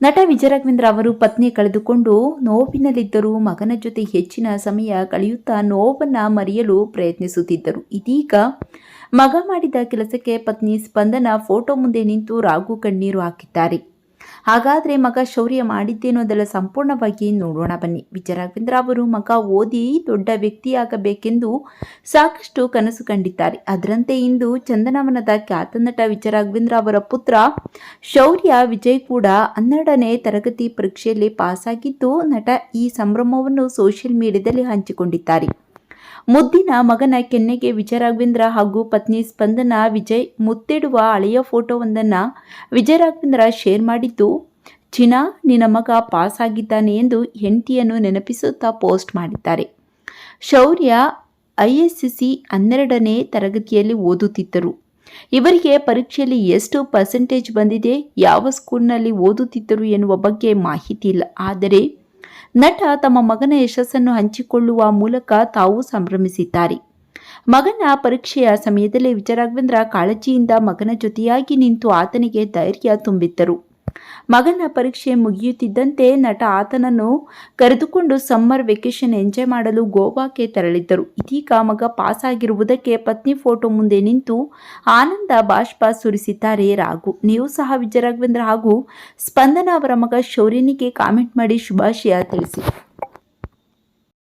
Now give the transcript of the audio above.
ನಟ ವಿಜಯರಾಘವೇಂದ್ರ ಅವರು ಪತ್ನಿ ಕಳೆದುಕೊಂಡು ನೋವಿನಲ್ಲಿದ್ದರೂ ಮಗನ ಜೊತೆ ಹೆಚ್ಚಿನ ಸಮಯ ಕಳೆಯುತ್ತಾ ನೋವನ್ನು ಮರೆಯಲು ಪ್ರಯತ್ನಿಸುತ್ತಿದ್ದರು. ಇದೀಗ ಮಗ ಮಾಡಿದ ಕೆಲಸಕ್ಕೆ ಪತ್ನಿ ಸ್ಪಂದನ ಫೋಟೋ ಮುಂದೆ ನಿಂತು ರಾಗು ಕಣ್ಣೀರು ಹಾಕಿದ್ದಾರೆ. ಹಾಗಾದರೆ ಮಗ ಶೌರ್ಯ ಮಾಡಿದ್ದೇನೋದೆಲ್ಲ ಸಂಪೂರ್ಣವಾಗಿ ನೋಡೋಣ ಬನ್ನಿ. ವಿಜಯರಾಘವೇಂದ್ರ ಅವರು ಮಗ ಓದಿ ದೊಡ್ಡ ವ್ಯಕ್ತಿಯಾಗಬೇಕೆಂದು ಸಾಕಷ್ಟು ಕನಸು ಕಂಡಿದ್ದಾರೆ. ಅದರಂತೆ ಇಂದು ಚಂದನವನದ ಖ್ಯಾತ ನಟ ವಿಜಯರಾಘವೇಂದ್ರ ಅವರ ಪುತ್ರ ಶೌರ್ಯ ವಿಜಯ್ ಕೂಡ ಹನ್ನೆರಡನೇ ತರಗತಿ ಪರೀಕ್ಷೆಯಲ್ಲಿ ಪಾಸಾಗಿದ್ದು, ನಟ ಈ ಸಂಭ್ರಮವನ್ನು ಸೋಷಿಯಲ್ ಮೀಡಿಯಾದಲ್ಲಿ ಹಂಚಿಕೊಂಡಿದ್ದಾರೆ. ಮುದ್ದಿನ ಮಗನ ಕೆನ್ನೆಗೆ ವಿಜಯರಾಘವೇಂದ್ರ ಹಾಗೂ ಪತ್ನಿ ಸ್ಪಂದನ ವಿಜಯ್ ಮುತ್ತಿಡುವ ಹಳೆಯ ಫೋಟೋವೊಂದನ್ನು ವಿಜಯರಾಘವೇಂದ್ರ ಶೇರ್ ಮಾಡಿದ್ದು, ಚಿನಾ, ನಿನ್ನ ಮಗ ಪಾಸ್ ಆಗಿದ್ದಾನೆ ಎಂದು ಹೆಂಡತಿಯನ್ನು ನೆನಪಿಸುತ್ತಾ ಪೋಸ್ಟ್ ಮಾಡಿದ್ದಾರೆ. ಶೌರ್ಯ ಐ ಎಸ್ ಸಿ ಹನ್ನೆರಡನೇ ತರಗತಿಯಲ್ಲಿ ಓದುತ್ತಿದ್ದರು. ಇವರಿಗೆ ಪರೀಕ್ಷೆಯಲ್ಲಿ ಎಷ್ಟು ಪರ್ಸೆಂಟೇಜ್ ಬಂದಿದೆ, ಯಾವ ಸ್ಕೂಲ್ನಲ್ಲಿ ಓದುತ್ತಿದ್ದರು ಎನ್ನುವ ಬಗ್ಗೆ ಮಾಹಿತಿ ಇಲ್ಲ. ಆದರೆ ನಟ ತಮ್ಮ ಮಗನ ಯಶಸ್ಸನ್ನು ಹಂಚಿಕೊಳ್ಳುವ ಮೂಲಕ ತಾವು ಸಂಭ್ರಮಿಸಿದ್ದಾರೆ. ಮಗನ ಪರೀಕ್ಷೆಯ ಸಮಯದಲ್ಲಿ ವಿಜಯರಾಘವೇಂದ್ರ ಕಾಳಜಿಯಿಂದ ಮಗನ ಜೊತೆಯಾಗಿ ನಿಂತು ಆತನಿಗೆ ಧೈರ್ಯ ತುಂಬಿದ್ದರು. ಮಗನ ಪರೀಕ್ಷೆ ಮುಗಿಯುತ್ತಿದ್ದಂತೆ ನಟ ಆತನನ್ನು ಕರೆದುಕೊಂಡು ಸಮ್ಮರ್ ವೆಕೇಶನ್ ಎಂಜಾಯ್ ಮಾಡಲು ಗೋವಾಕ್ಕೆ ತೆರಳಿದ್ದರು. ಇದೀಗ ಮಗ ಪಾಸ್ ಆಗಿರುವುದಕ್ಕೆ ಪತ್ನಿ ಫೋಟೋ ಮುಂದೆ ನಿಂತು ಆನಂದ ಬಾಷ್ಪ ಸುರಿಸಿದ್ದಾರೆ ರಾಘು ನೀವು ಸಹ ವಿಜಯ ರಾಘವೇಂದ್ರ ಹಾಗೂ ಸ್ಪಂದನ ಅವರ ಮಗ ಶೌರ್ಯನಿಗೆ ಕಾಮೆಂಟ್ ಮಾಡಿ ಶುಭಾಶಯ ತಿಳಿಸಿ.